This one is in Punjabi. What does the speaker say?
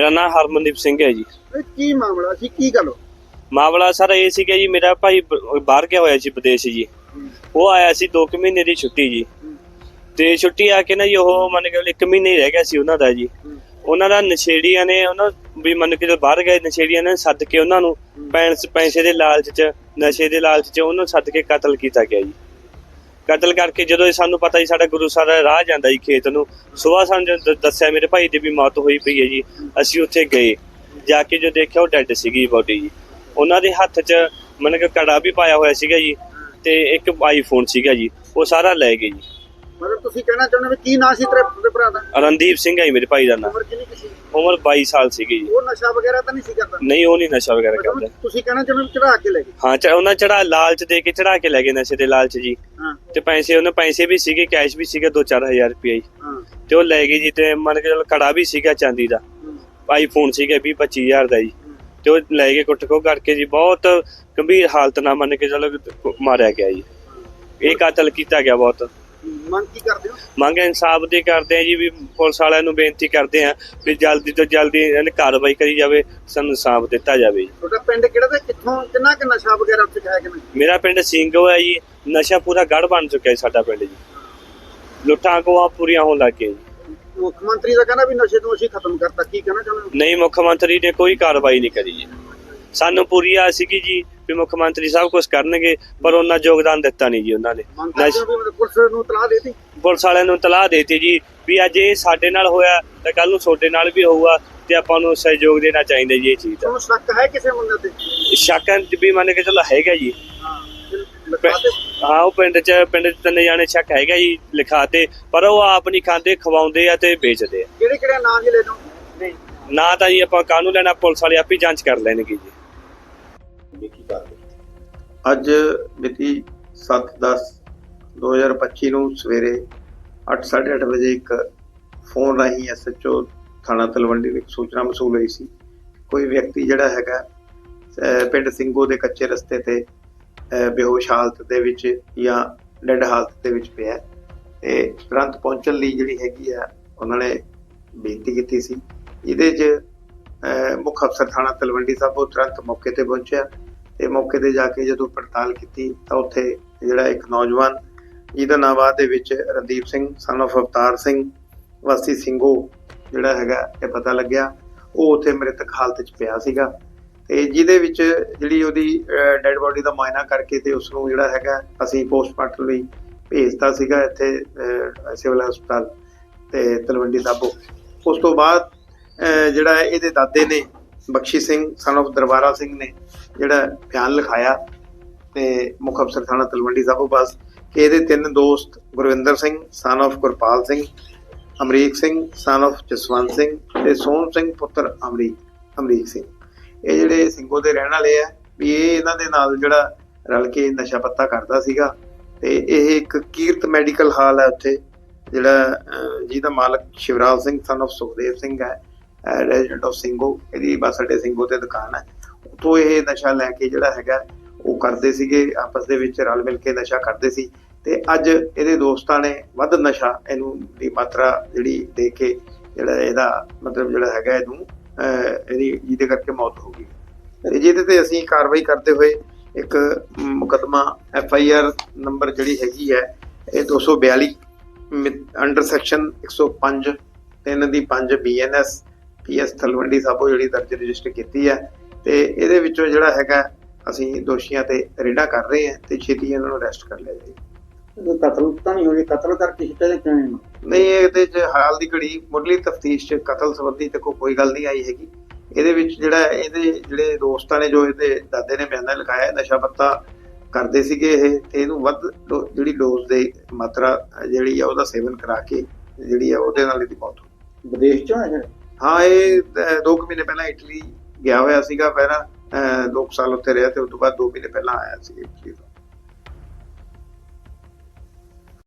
ਮੇਰਾ ਨਾਮ ਹਰਮਨਦੀਪ ਸਿੰਘ ਹੈ ਜੀ। ਇਹ ਕੀ ਮਾਮਲਾ ਸੀ? ਕੀ ਗੱਲ? ਮਾਮਲਾ ਸਰ ਇਹ ਸੀਗਾ ਜੀ ਮੇਰਾ ਭਾਈ ਬ- ਬਾਹਰ ਗਿਆ ਹੋਇਆ ਸੀ ਵਿਦੇਸ਼ ਜੀ। ਉਹ ਆਇਆ ਸੀ 2 ਮਹੀਨੇ ਦੀ ਛੁੱਟੀ ਜੀ। ਤੇ ਛੁੱਟੀ ਆ ਕੇ ਨਾ ਜੀ ਉਹ ਮੰਨ ਕੇ 1 ਮਹੀਨੇ ਹੀ ਰਹਿ ਗਿਆ ਸੀ ਉਹਨਾਂ ਦਾ ਜੀ। ਉਹਨਾਂ ਦਾ ਨਸ਼ੇੜੀਆਂ ਨੇ ਉਹਨਾਂ ਵੀ ਮੰਨ ਕੇ ਜਦੋਂ ਬਾਹਰ ਗਏ ਨਸ਼ੇੜੀਆਂ ਨੇ ਸੱਦ ਕੇ ਉਹਨਾਂ ਨੂੰ ਪੈਂਸ ਪੈਸੇ ਦੇ ਲਾਲਚ 'ਚ ਨਸ਼ੇ ਦੇ ਲਾਲਚ 'ਚ ਉਹਨੂੰ ਸੱਦ ਕੇ ਕਤਲ ਕੀਤਾ ਗਿਆ ਜੀ। ਕਤਲ ਕਰਕੇ ਜਦੋਂ ਇਹ ਸਾਨੂੰ ਪਤਾ ਜੀ, ਸਾਡਾ ਗੁਰੂ ਸਾਹਿਬ ਦਾ ਰਾਹ ਜਾਂਦਾ ਜੀ ਖੇਤ ਨੂੰ ਸਵੇਰ ਸਾਨੂੰ ਜਦੋਂ ਦ- ਦੱਸਿਆ ਮੇਰੇ ਭਾਈ ਦੀ ਵੀ ਮੌਤ ਹੋਈ ਪਈ ਹੈ ਜੀ, ਅਸੀਂ ਉੱਥੇ ਗਏ। ਜਾ ਕੇ ਜੋ ਦੇਖਿਆ ਉਹ ਡੈੱਡ ਸੀਗੀ ਬੋਡੀ ਜੀ। ਉਹਨਾਂ ਦੇ ਹੱਥ 'ਚ ਮੰਨ ਕਿ ਕੜਾ ਵੀ ਪਾਇਆ ਹੋਇਆ ਸੀਗਾ ਜੀ, ਤੇ ਇੱਕ ਆਈਫੋਨ ਸੀਗਾ ਜੀ, ਉਹ ਸਾਰਾ ਲੈ ਗਏ ਜੀ। ਮਤਲਬ ਤੁਸੀਂ ਕਹਿਣਾ ਚਾਹੁੰਦੇ ਵੀ ਕੀ ਨਾਂ ਸੀ ਤੇਰੇ ਤੇਰੇ ਭਰਾ ਦਾ? ਰਣਦੀਪ ਸਿੰਘ ਹੈ ਮੇਰੇ ਭਾਈ ਦਾ ਨਾਮ ਉਮਰ ਕਿੰਨੀ ਕੁ ਸੀ? ਉਮਰ 22 ਸਾਲ ਸੀਗੀ ਜੀ। ਉਹ ਨਸ਼ਾ ਵਗੈਰਾ ਤਾਂ ਨਹੀਂ ਸੀ ਕਰਦਾ? ਨਹੀਂ ਉਹ ਨਹੀਂ ਨਸ਼ਾ ਵਗੈਰਾ ਮਤਲਬ ਕਰਦਾ। ਤੁਸੀਂ ਕਹਿਣਾ ਚਾਹੁੰਦੇ ਵੀ ਚੜਾ ਕੇ ਲੈ ਗਏ? ਹਾਂ ਚ ਉਹਨਾਂ ਚੜਾ ਲਾਲਚ ਦੇ ਕੇ ਚੜਾ ਕੇ ਲੈ ਗਏ ਨਸ਼ੇ ਦੇ ਲਾਲਚ ਜੀ। ਹਾਂ। ਤੇ ਪੈਸੇ ਉਹਨਾਂ ਪੈਸੇ ਵੀ ਸੀਗੇ ਕੈਸ਼ ਵੀ ਸੀਗਾ 2-4000 ਰੁਪਏ ਜੀ। ਹਾਂ। ਤੇ ਉਹ ਲੈ ਗਏ ਜੀ ਤੇ ਮੰਨ ਕੇ ਚਲੋ ਕੜਾ ਵੀ ਸੀਗਾ ਚਾਂਦੀ ਦਾ। ਹੂੰ, ਆਈਫੋਨ ਸੀਗਾ 20-25000 ਦਾ ਜੀ। ਤੇ ਉਹ ਲੈ ਕੇ ਕੁੱਟ ਕੋ ਕਰਕੇ ਜੀ। ਬਹੁਤ ਗੰਭੀਰ ਹਾਲਤ ਨਾਲ ਮੰਨ ਕੇ ਚਲੋ ਮਾਰਿਆ ਗਿਆ ਜੀ। ਇਹ ਕਤਲ ਕੀਤਾ ਗਿਆ ਬਹੁਤ। ਮੰਗ ਕੀ ਕਰਦੇ ਹੋ? ਮੰਗ ਇਨਸਾਫ ਦੀ ਕਰਦੇ ਆ ਜੀ ਵੀ ਪੁਲਿਸ ਵਾਲਿਆਂ ਨੂੰ ਬੇਨਤੀ ਕਰਦੇ ਆ ਵੀ ਜਲਦੀ ਤੋਂ ਜਲਦੀ ਇਹਨਾਂ ਕਾਰਵਾਈ ਕਰੀ ਜਾਵੇ ਸਾਨੂੰ ਇਨਸਾਫ ਦਿੱਤਾ ਜਾਵੇ ਜੀ। ਤੁਹਾਡਾ ਪਿੰਡ ਕਿਹੜਾ ਤੇ ਕਿੱਥੋਂ ਕਿੰਨਾ ਕਿ ਨਸ਼ਾ ਵਗੈਰਾ ਉੱਥੇ ਹੈ ਕਿ ਨਹੀਂ ਮੇਰਾ ਪਿੰਡ ਸਿੰਘੋ ਹੈ ਜੀ ਨਸ਼ਾ ਪੂਰਾ ਗੜ ਬਣ ਚੁੱਕਿਆ ਹੈ ਸਾਡਾ ਪਿੰਡ ਜੀ। ਲੁੱਟਾਂ ਕੋਆ ਪੂਰੀਆਂ ਹੋਣ ਲੱਗ ਗਈਆਂ ਜੀ। ਮੁੱਖ ਮੰਤਰੀ ਦਾ ਕਹਿੰਦਾ ਵੀ ਨਸ਼ੇ ਨੂੰ ਅਸੀਂ ਖਤਮ ਕਰਤਾ ਕੀ ਕਹਿਣਾ ਚਾਹੁੰਦੇ ਹੋ? ਨਹੀਂ ਮੁੱਖ ਮੰਤਰੀ ਨੇ ਕੋਈ ਕਾਰਵਾਈ ਨਹੀਂ ਕਰੀ ਜੀ। ਸਾਨੂੰ ਪੂਰੀ ਆਸ ਸੀਗੀ ਜੀ ਵੀ ਮੁੱਖ ਮੰਤਰੀ ਸਭ ਕੁਝ ਕਰਨਗੇ ਪਰ ਉਹਨਾਂ ਯੋਗਦਾਨ ਦਿੱਤਾ ਨਹੀਂ ਜੀ ਉਹਨਾਂ ਨੇ। ਪੁਲਿਸ ਨੂੰ ਤਲਾਹ ਦੇਤੀ? ਪੁਲਿਸ ਵਾਲਿਆਂ ਨੂੰ ਤਲਾਹ ਦੇਤੀ ਜੀ ਵੀ ਅੱਜ ਇਹ ਸਾਡੇ ਨਾਲ ਹੋਇਆ ਤਾਂ ਕੱਲ ਨੂੰ ਤੁਹਾਡੇ ਨਾਲ ਵੀ ਹੋਊਗਾ ਤੇ ਆਪਾਂ ਨੂੰ ਸਹਿਯੋਗ ਦੇਣਾ ਚਾਹੀਦਾ ਜੀ ਇਹ ਚੀਜ਼ ਦਾ। ਤੁਹਾਨੂੰ ਸ਼ੱਕ ਹੈ ਕਿਸੇ ਬੰਦੇ ਤੇ? ਸ਼ੱਕਾਂ ਵੀ ਮੰਨ ਕੇ ਚੱਲੋ ਹੈਗਾ ਜੀ। ਹਾਂ ਉਹ ਪਿੰਡ ਚ ਪਿੰਡ ਚ ਤਿੰਨ ਜਾਣੇ ਸ਼ੱਕ ਹੈਗਾ ਜੀ ਲਿਖਾਤੇ ਪਰ ਉਹ ਆਪ ਨਹੀਂ ਖਾਂਦੇ ਖਵਾਉਂਦੇ ਆ ਤੇ ਵੇਚਦੇ ਆ। ਕਿਹੜੇ ਕਿਹੜੇ ਨਾਂ ਜੀ ਲੈ ਲਓ ਨਹੀਂ ਨਾ ਤਾਂ ਜੀ ਆਪਾਂ ਕਾਹਨੂੰ ਲੈਣਾ ਪੁਲਿਸ ਵਾਲੇ ਆਪੇ ਜਾਂਚ ਕਰ ਲੈਣਗੇ ਜੀ। ਅੱਜ ਮਿਤੀ 7/10/2025 ਨੂੰ ਸਵੇਰੇ 8:30 ਵਜੇ ਇੱਕ ਫੋਨ ਰਾਹੀਂ ਐਸਐਚਓ ਥਾਣਾ ਤਲਵੰਡੀ ਵਿੱਚ ਸੂਚਨਾ ਮਸੂਲ ਹੋਈ ਸੀ। ਕੋਈ ਵਿਅਕਤੀ ਜਿਹੜਾ ਹੈਗਾ ਪਿੰਡ ਸਿੰਘੋ ਦੇ ਕੱਚੇ ਰਸਤੇ ਤੇ ਬੇਹੋਸ਼ ਹਾਲਤ ਦੇ ਵਿੱਚ ਜਾਂ ਡੈਡ ਹਾਲਤ ਦੇ ਵਿੱਚ ਪਿਆ ਹੈ ਤੇ ਤੁਰੰਤ ਪਹੁੰਚਣ ਲਈ ਜਿਹੜੀ ਹੈਗੀ ਆ, ਉਹਨਾਂ ਨੇ ਬੇਨਤੀ ਕੀਤੀ ਸੀ। ਇਹਦੇ 'ਚ ਮੁੱਖ ਅਫਸਰ ਥਾਣਾ ਤਲਵੰਡੀ ਸਾਹਿਬ ਉਹ ਤੁਰੰਤ ਮੌਕੇ ਤੇ ਪਹੁੰਚਿਆ। ਤੇ ਮੌਕੇ ਤੇ ਜਾ ਕੇ ਜਦੋਂ ਪੜਤਾਲ ਕੀਤੀ ਤਾਂ ਉੱਥੇ ਜਿਹੜਾ ਇੱਕ ਨੌਜਵਾਨ, ਜਿਹਦਾ ਨਾਮ ਬਾਅਦ ਦੇ ਵਿੱਚ ਰਣਦੀਪ ਸਿੰਘ ਸਨ of ਅਵਤਾਰ ਸਿੰਘ, ਵਾਸੀ ਸਿੰਘੋ ਜਿਹੜਾ ਹੈਗਾ ਇਹ ਪਤਾ ਲੱਗਿਆ। ਉਹ ਉੱਥੇ ਮ੍ਰਿਤਕ ਹਾਲਤ 'ਚ ਪਿਆ ਸੀਗਾ ਤੇ ਜਿਹਦੇ ਵਿੱਚ ਜਿਹੜੀ ਉਹਦੀ ਡੈੱਡ ਬੋਡੀ ਦਾ ਮੁਆਇਨਾ ਕਰਕੇ ਤੇ ਉਸ ਨੂੰ ਜਿਹੜਾ ਹੈਗਾ ਅਸੀਂ ਪੋਸਟਮਾਰਟਮ ਲਈ ਭੇਜਤਾ ਸੀਗਾ ਇੱਥੇ ਸਿਵਲ ਹਸਪਤਾਲ ਤੇ ਤਲਵੰਡੀ ਸਾਬੋ। ਉਸ ਤੋਂ ਬਾਅਦ ਜਿਹੜਾ ਇਹਦੇ ਦਾਦੇ ਨੇ ਬਖਸ਼ੀ ਸਿੰਘ ਸਨ of ਦਰਬਾਰਾ ਸਿੰਘ ਨੇ ਜਿਹੜਾ ਬਿਆਨ ਲਿਖਾਇਆ ਤੇ ਮੁੱਖ ਅਫਸਰ ਥਾਣਾ ਤਲਵੰਡੀ ਸਾਹਿਬ ਪਾਸ ਕਿ ਇਹਦੇ ਤਿੰਨ ਦੋਸਤ Gurvinder Singh son of Gurpal Singh, Amrik Singh son of Jaswant Singh ਤੇ ਸੋਹਣ ਸਿੰਘ ਪੁੱਤਰ ਅਮਰੀਕ ਅਮਰੀਕ ਸਿੰਘ। ਇਹ ਜਿਹੜੇ ਸਿੰਘੋ ਦੇ ਰਹਿਣ ਵਾਲੇ ਆ, ਵੀ ਇਹ ਇਹਨਾਂ ਦੇ ਨਾਲ ਜਿਹੜਾ ਰਲ ਕੇ ਨਸ਼ਾ ਪੱਤਾ ਕਰਦਾ ਸੀਗਾ ਤੇ ਇਹ ਇੱਕ ਕੀਰਤ ਮੈਡੀਕਲ ਹਾਲ ਹੈ ਉੱਥੇ, ਜਿਹੜਾ ਜਿਹਦਾ ਮਾਲਕ ਸ਼ਿਵਰਾਜ ਸਿੰਘ ਸਨ of ਸੁਖਦੇਵ ਸਿੰਘ ਹੈ। ਰੈਜ਼ੀਡੈਂਟ ਆਫ ਸਿੰਘੋ ਇਹਦੀ ਬਸ ਅੱਡੇ ਸਿੰਘੋ ਤੇ ਦੁਕਾਨ ਹੈ ਉਤੋਂ ਇਹ ਨਸ਼ਾ ਲੈ ਕੇ ਜਿਹੜਾ ਹੈਗਾ, ਉਹ ਕਰਦੇ ਸੀਗੇ, ਆਪਸ ਦੇ ਵਿੱਚ ਰਲ ਮਿਲ ਕੇ ਨਸ਼ਾ ਕਰਦੇ ਸੀ। ਤੇ ਅੱਜ ਇਹਦੇ ਦੋਸਤਾਂ ਨੇ ਵੱਧ ਨਸ਼ਾ ਇਹਨੂੰ ਦੀ ਮਾਤਰਾ ਜਿਹੜੀ ਦੇ ਕੇ ਜਿਹੜਾ ਇਹਦਾ ਮਤਲਬ ਜਿਹੜਾ ਹੈਗਾ ਇਹਨੂੰ ਇਹਦੀ ਜਿਹਦੇ ਕਰਕੇ ਮੌਤ ਹੋ ਗਈ। ਜਿਹਦੇ ਤੇ ਅਸੀਂ ਕਾਰਵਾਈ ਕਰਦੇ ਹੋਏ ਇੱਕ ਮੁਕਦਮਾ ਐਫ ਆਈ ਆਰ ਨੰਬਰ ਜਿਹੜੀ ਹੈਗੀ ਹੈ, ਇਹ 242 ਅੰਡਰ ਸੈਕਸ਼ਨ 105 ਤਿੰਨ ਦੀ 5 ਬੀਐਨਐਸ ਪੀਐਸ ਤਲਵੰਡੀ ਸਾਬੋ ਜਿਹੜੀ ਦਰਜ ਰਜਿਸਟਰ ਕੀਤੀ ਹੈ ਤੇ ਇਹਦੇ ਵਿੱਚੋਂ ਜਿਹੜਾ ਹੈਗਾ ਅਸੀਂ ਦੋਸ਼ੀਆਂ ਤੇ ਰੇਡਾ ਕਰ ਰਹੇ ਹਾਂ ਤੇ ਛੇਤੀ ਇਹਨਾਂ ਨੂੰ ਅਰੈਸਟ ਕਰ ਲਿਆ ਜਾਏ। ਕਤਲ ਤਾਂ ਨਹੀਂ ਹੋਈ ਕਤਲ ਕਰਕੇ ਸਿੱਟੇ ਦੇ ਕਿਉਂ ਨਹੀਂ ਇਹਦੇ ਚ ਹਾਲ ਦੀ ਘੜੀ ਮੁੱਢਲੀ ਤਫਤੀਸ਼ ਚ ਕਤਲ ਸੰਬੰਧੀ ਤੇ ਕੋਈ ਗੱਲ ਨਹੀਂ ਆਈ ਹੈਗੀ। ਇਹਦੇ ਵਿੱਚ ਜਿਹੜਾ ਇਹਦੇ ਜਿਹੜੇ ਦੋਸਤਾਂ ਨੇ ਜੋ ਇਹਦੇ ਦਾਦੇ ਨੇ ਬਿਆਨਾ ਲਿਖਾਇਆ ਨਸ਼ਾ ਪੱਤਾ ਕਰਦੇ ਸੀਗੇ ਇਹ ਤੇ ਇਹਨੂੰ ਵੱਧ ਜਿਹੜੀ ਡੋਜ਼ ਦੇ ਮਾਤਰਾ ਜਿਹੜੀ ਆ ਉਹਦਾ ਸੇਵਨ ਕਰਾ ਕੇ ਜਿਹੜੀ ਆ ਉਹਦੇ ਨਾਲ ਇਹਦੀ ਮੌਤ ਹੋ ਗਈ। ਵਿਦੇਸ਼ ਚੋਂ ਹੈ ਹਾਂ, ਇਹ 2 ਮਹੀਨੇ ਪਹਿਲਾਂ ਇਟਲੀ ਗਿਆ ਹੋਇਆ ਸੀਗਾ, ਪਹਿਲਾਂ 2 ਸਾਲ ਉੱਥੇ ਰਿਹਾ ਤੇ ਉਸ ਤੋਂ ਬਾਅਦ 2 ਮਹੀਨੇ ਪਹਿਲਾਂ ਆਇਆ ਸੀ ਇਟਲੀ ਤੋਂ